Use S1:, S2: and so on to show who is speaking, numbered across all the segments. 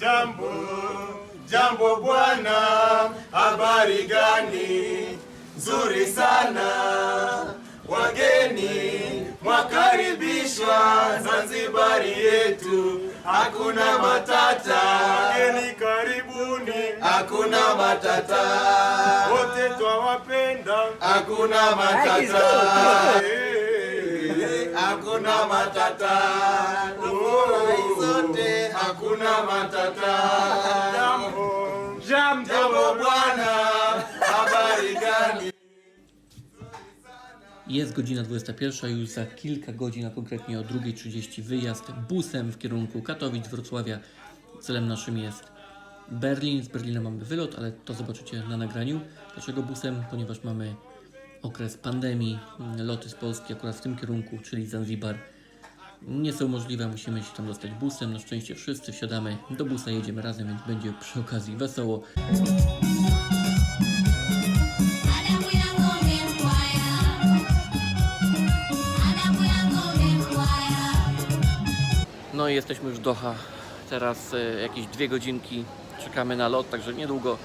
S1: Jambo, jambo bwana, habari gani? Nzuri sana. Wageni mwakaribishwa Zanzibari yetu, hakuna matata. Wageni karibuni, hakuna matata. Wote twawapenda, hakuna matata. Matata. Zote hakuna matata. Jambo, jambo bwana, habari gani?
S2: Jest godzina 21, już za kilka godzin, a konkretnie o 2.30 wyjazd busem w kierunku Katowic, Wrocławia. Celem naszym jest Berlin. Z Berlina mamy wylot, ale to zobaczycie na nagraniu. Dlaczego busem? Ponieważ mamy okres pandemii. Loty z Polski akurat w tym kierunku, czyli Zanzibar, nie są możliwe. Musimy się tam dostać busem. Na szczęście wszyscy wsiadamy do busa, jedziemy razem, więc będzie przy okazji wesoło. No i jesteśmy już w Doha. Teraz e, jakieś dwie godzinki czekamy na lot, także niedługo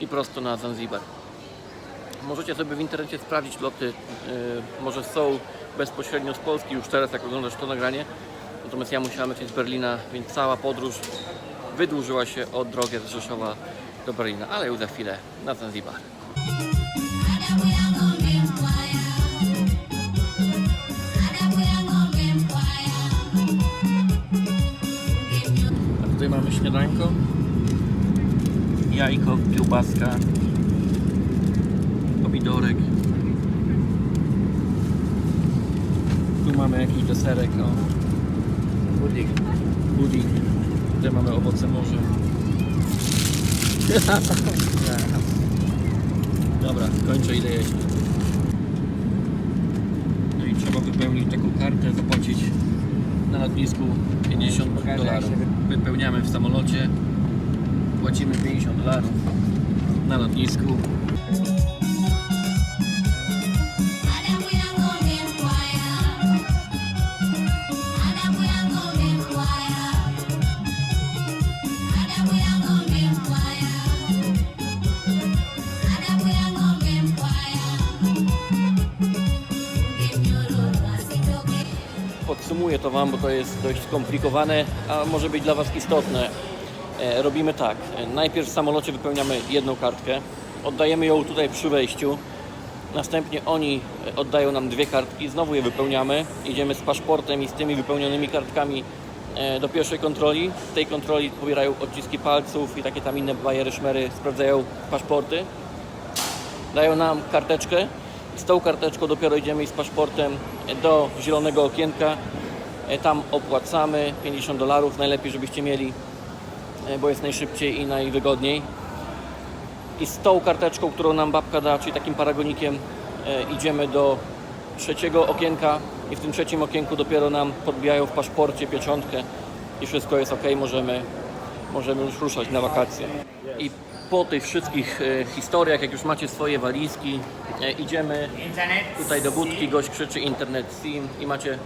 S2: i prosto na Zanzibar. Możecie sobie w internecie sprawdzić loty, e, może są bezpośrednio z Polski już teraz, jak oglądasz to nagranie. Natomiast ja musiałem lecieć z Berlina, więc cała podróż wydłużyła się o drogę z Rzeszowa do Berlina, ale już za chwilę na Zanzibar. A tutaj mamy śniadanko, jajko, kiełbaska, pomidorek. Tu mamy jakiś deserek, o. Pudding. Pudding. Tutaj mamy owoce morza. Dobra, kończę, idę jeść. No i trzeba wypełnić taką kartę, zapłacić na lotnisku 50 dolarów. Wypełniamy w samolocie, płacimy 50 dolarów na lotnisku. Podsumuję to Wam, bo to jest dość skomplikowane, a może być dla Was istotne. E, Robimy tak. E, Najpierw w samolocie wypełniamy jedną kartkę, oddajemy ją tutaj przy wejściu. Następnie oni e, oddają nam dwie kartki, znowu je wypełniamy. Idziemy z paszportem i z tymi wypełnionymi kartkami do pierwszej kontroli. W tej kontroli pobierają odciski palców i takie tam inne bajery, szmery, sprawdzają paszporty. dają nam karteczkę. Z tą karteczką dopiero idziemy z paszportem do zielonego okienka. E, Tam opłacamy 50 dolarów. Najlepiej, żebyście mieli, e, bo jest najszybciej i najwygodniej. I z tą karteczką, którą nam babka da, czyli takim paragonikiem, e, idziemy do trzeciego okienka i w tym trzecim okienku dopiero nam podbijają w paszporcie pieczątkę i wszystko jest ok, możemy, możemy już ruszać na wakacje. I po tych wszystkich e, historiach, jak już macie swoje walizki, e, idziemy tutaj do budki, gość krzyczy internet SIM i macie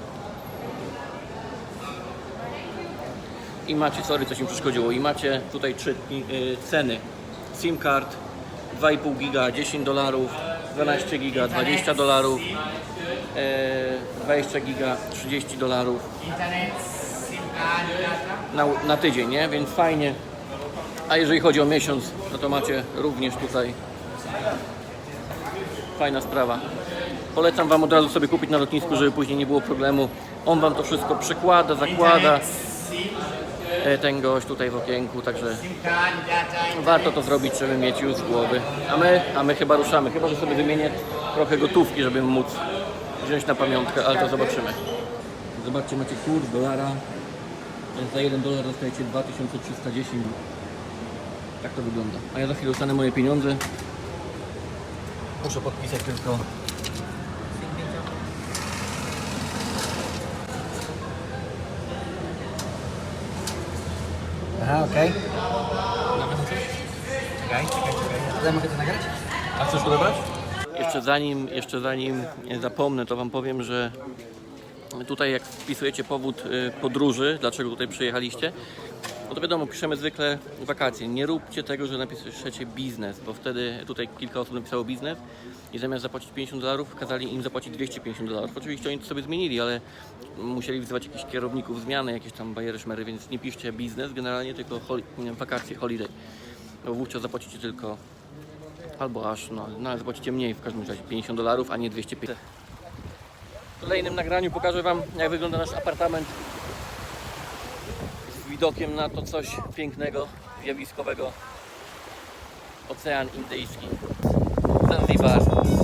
S2: i macie, sorry, coś mi przeszkodziło, i macie tutaj czytni, y, ceny SIM card 2,5 giga 10 dolarów, 12 giga 20 dolarów, e, 20 giga 30 dolarów na, na tydzień, nie? Więc fajnie. A jeżeli chodzi o miesiąc, no to macie również tutaj fajna sprawa. Polecam Wam od razu sobie kupić na lotnisku, żeby później nie było problemu. On Wam to wszystko przekłada, zakłada. E, Ten gość tutaj w okienku, także warto to zrobić, żeby mieć już z głowy. A my, a my chyba ruszamy. Chyba, że sobie wymienię trochę gotówki, żeby móc wziąć na pamiątkę, ale to zobaczymy. Zobaczcie, macie kurs dolara. Za 1 dolar dostajecie 2310. Tak to wygląda. A ja za chwilę dostanę moje pieniądze. Muszę podpisać tylko.
S3: Aha, okej. Czekaj, czekaj, czekaj. Mogę to nagrać?
S2: A chcesz odebrać? Jeszcze zanim, jeszcze zanim zapomnę, to Wam powiem, że tutaj jak wpisujecie powód y, podróży, dlaczego tutaj przyjechaliście, No to wiadomo, piszemy zwykle wakacje. Nie róbcie tego, że napiszecie biznes, bo wtedy tutaj kilka osób napisało biznes i zamiast zapłacić 50 dolarów, kazali im zapłacić 250 dolarów. Oczywiście oni to sobie zmienili, ale musieli wzywać jakichś kierowników zmiany, jakieś tam bariery, szmery, więc nie piszcie biznes generalnie, tylko wakacje, holiday. Bo wówczas zapłacicie tylko albo aż, no, no ale zapłacicie mniej w każdym razie, 50 dolarów, a nie 250. W kolejnym nagraniu pokażę Wam, jak wygląda nasz apartament widokiem na to coś pięknego, zjawiskowego. Ocean Indyjski. Zanzibar.